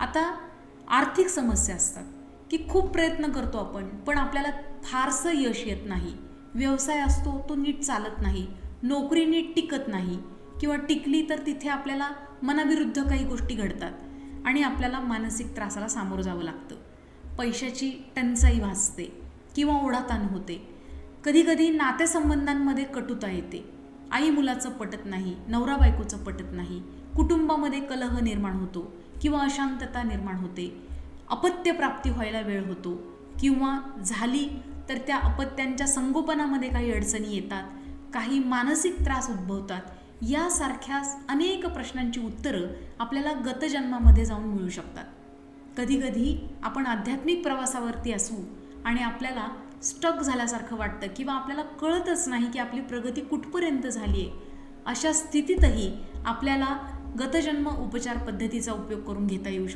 आता आर्थिक समस्या असतात की खूप प्रयत्न करतो आपण पण आपल्याला फारसं यश येत नाही. व्यवसाय असतो तो नीट चालत नाही. नोकरी नीट टिकत नाही. किंवा टिकली तर तिथे आपल्याला मनाविरुद्ध काही गोष्टी घडतात आणि आपल्याला मानसिक त्रासाला सामोरं जावं लागतं. पैशाची टंचाई भासते किंवा ओढाताण होते. कधीकधी नातेसंबंधांमध्ये कटुता येते. आई मुलाचं पटत नाही नवरा बायकोचं पटत नाही. कुटुंबामध्ये कलह निर्माण होतो. किंवा अशांतता निर्माण होते. अपत्यप्राप्ती व्हायला वेळ होतो. किंवा झाली तर त्या अपत्यांच्या संगोपनामध्ये काही अडचणी येतात काही मानसिक त्रास उद्भवतात. यासारख्या अनेक प्रश्नांची उत्तरं आपल्याला गतजन्मामध्ये जाऊन मिळू शकतात. कधीकधी आपण आध्यात्मिक प्रवासावरती असू आणि आपल्याला स्टक झाल्यासारखं वाटतं किंवा आपल्याला कळतच नाही की आपली प्रगती कुठपर्यंत झाली आहे अशा स्थितीतही आपल्याला गतजन्म उपचार पद्धतीचा उपयोग करून घेता येऊ शकतो.